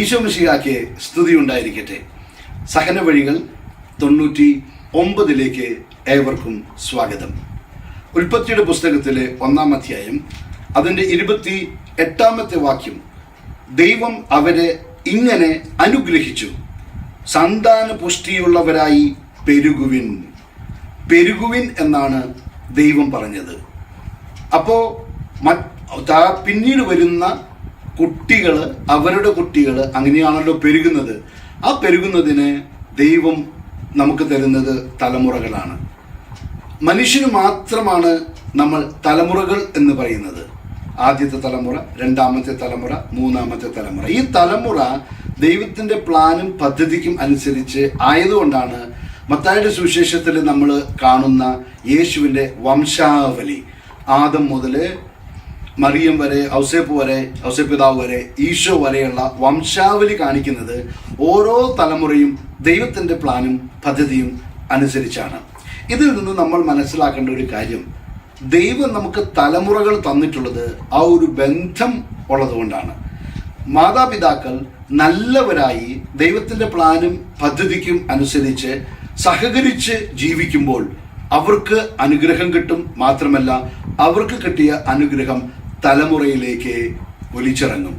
ഈശോ മിശിഹാക്ക് സ്തുതി ഉണ്ടായിരിക്കട്ടെ സഹന വഴികൾ തൊണ്ണൂറ്റി ഒമ്പതിലേക്ക് ഏവർക്കും സ്വാഗതം. ഉൽപ്പത്തിയുടെ പുസ്തകത്തിലെ ഒന്നാം അധ്യായം അതിന്റെ ഇരുപത്തി എട്ടാമത്തെ വാക്യം ദൈവം അവരെ ഇങ്ങനെ അനുഗ്രഹിച്ചു സന്താന പുഷ്ടിയുള്ളവരായി പെരുകുവിൻ. പെരുകുവിൻ എന്നാണ് ദൈവം പറഞ്ഞത്. അപ്പോൾ പിന്നീട് വരുന്ന കുട്ടികൾ അവരുടെ കുട്ടികൾ അങ്ങനെയാണല്ലോ പെരുകുന്നത്. ആ പെരുകുന്നതിന് ദൈവം നമുക്ക് തരുന്നത് തലമുറകളാണ്. മനുഷ്യന് മാത്രമാണ് നമ്മൾ തലമുറകൾ എന്ന് പറയുന്നത്. ആദ്യത്തെ തലമുറ രണ്ടാമത്തെ തലമുറ മൂന്നാമത്തെ തലമുറ. ഈ തലമുറ ദൈവത്തിന്റെ പ്ലാനും പദ്ധതിക്കും അനുസരിച്ച് ആയതുകൊണ്ടാണ് മത്തായുടെ സുവിശേഷത്തിൽ നമ്മൾ കാണുന്ന യേശുവിന്റെ വംശാവലി. ആദം മുതൽ മറിയം വരെ ഔസേപ്പ് വരെ ഔസേപ്പിതാവ് വരെ ഈശോ വരെയുള്ള വംശാവലി കാണിക്കുന്നത് ഓരോ തലമുറയും ദൈവത്തിന്റെ പ്ലാനും പദ്ധതിയും അനുസരിച്ചാണ്. ഇതിൽ നിന്ന് നമ്മൾ മനസ്സിലാക്കേണ്ട ഒരു കാര്യം ദൈവം നമുക്ക് തലമുറകൾ തന്നിട്ടുള്ളത് ആ ഒരു ബന്ധം ഉള്ളതുകൊണ്ടാണ് മാതാപിതാക്കൾ നല്ലവരായി ദൈവത്തിന്റെ പ്ലാനും പദ്ധതിക്കും അനുസരിച്ച് സഹകരിച്ച് ജീവിക്കുമ്പോൾ അവർക്ക് അനുഗ്രഹം കിട്ടും മാത്രമല്ല അവർക്ക് കിട്ടിയ അനുഗ്രഹം തലമുറയിലേക്ക് ഒലിച്ചിറങ്ങും.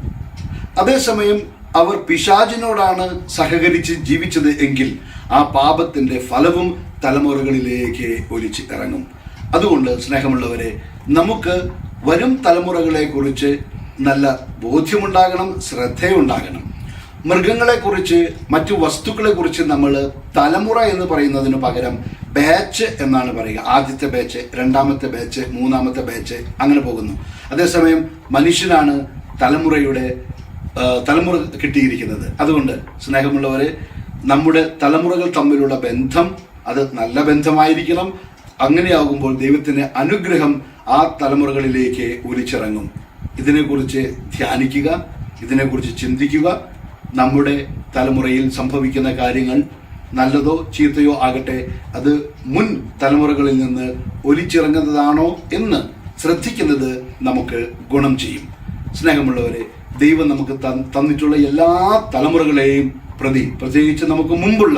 അതേസമയം അവർ പിശാചിനോടാണ് സഹകരിച്ച് ജീവിച്ചത് എങ്കിൽ ആ പാപത്തിന്റെ ഫലവും തലമുറകളിലേക്ക് ഒലിച്ച് ഇറങ്ങും. അതുകൊണ്ട് സ്നേഹമുള്ളവരെ നമുക്ക് വരും തലമുറകളെ കുറിച്ച് നല്ല ബോധ്യമുണ്ടാകണം ശ്രദ്ധയുണ്ടാകണം. മൃഗങ്ങളെക്കുറിച്ച് മറ്റു വസ്തുക്കളെക്കുറിച്ച് നമ്മൾ തലമുറ എന്ന് പറയുന്നതിന് പകരം ബാച്ച് എന്നാണ് പറയുക. ആദ്യത്തെ ബാച്ച് രണ്ടാമത്തെ ബാച്ച് മൂന്നാമത്തെ ബാച്ച് അങ്ങനെ പോകുന്നു. അതേസമയം മനുഷ്യനാണ് തലമുറയുടെ തലമുറ കിട്ടിയിരിക്കുന്നത്. അതുകൊണ്ട് സ്നേഹമുള്ളവരെ നമ്മുടെ തലമുറകൾ തമ്മിലുള്ള ബന്ധം അത് നല്ല ബന്ധമായിരിക്കണം. അങ്ങനെയാകുമ്പോൾ ദൈവത്തിന്റെ അനുഗ്രഹം ആ തലമുറകളിലേക്ക് ഒലിച്ചിറങ്ങും. ഇതിനെക്കുറിച്ച് ധ്യാനിക്കുക ഇതിനെക്കുറിച്ച് ചിന്തിക്കുക. നമ്മുടെ തലമുറയിൽ സംഭവിക്കുന്ന കാര്യങ്ങൾ നല്ലതോ ചീത്തയോ ആകട്ടെ അത് മുൻ തലമുറകളിൽ നിന്ന് ഒലിച്ചിറങ്ങുന്നതാണോ എന്ന് ശ്രദ്ധിക്കുന്നത് നമുക്ക് ഗുണം ചെയ്യും. സ്നേഹമുള്ളവരെ ദൈവം നമുക്ക് തന്നിട്ടുള്ള എല്ലാ തലമുറകളെയും പ്രതി പ്രത്യേകിച്ച് നമുക്ക് മുമ്പുള്ള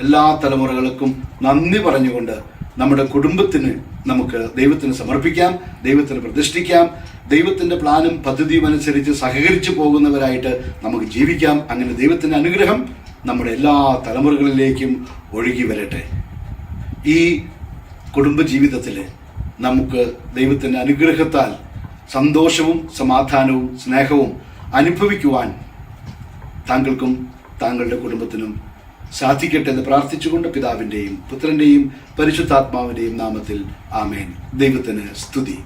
എല്ലാ തലമുറകൾക്കും നന്ദി പറഞ്ഞുകൊണ്ട് നമ്മുടെ കുടുംബത്തിന് നമുക്ക് ദൈവത്തിന് സമർപ്പിക്കാം ദൈവത്തിന് പ്രതിഷ്ഠിക്കാം ദൈവത്തിന്റെ പ്ലാനും പദ്ധതിയും അനുസരിച്ച് സഹകരിച്ചു പോകുന്നവരായിട്ട് നമുക്ക് ജീവിക്കാം. അങ്ങനെ ദൈവത്തിന്റെ അനുഗ്രഹം നമ്മുടെ എല്ലാ തലമുറകളിലേക്കും ഒഴുകി വരട്ടെ. ഈ കുടുംബജീവിതത്തിൽ നമുക്ക് ദൈവത്തിന്റെ അനുഗ്രഹത്താൽ സന്തോഷവും സമാധാനവും സ്നേഹവും അനുഭവിക്കുവാൻ താങ്കൾക്കും താങ്കളുടെ കുടുംബത്തിനും സാധിക്കട്ടെ എന്ന് പ്രാർത്ഥിച്ചുകൊണ്ട് പിതാവിന്റെയും പുത്രന്റെയും പരിശുദ്ധാത്മാവിന്റെയും നാമത്തിൽ ആമേൻ. ദൈവത്തിന് സ്തുതി.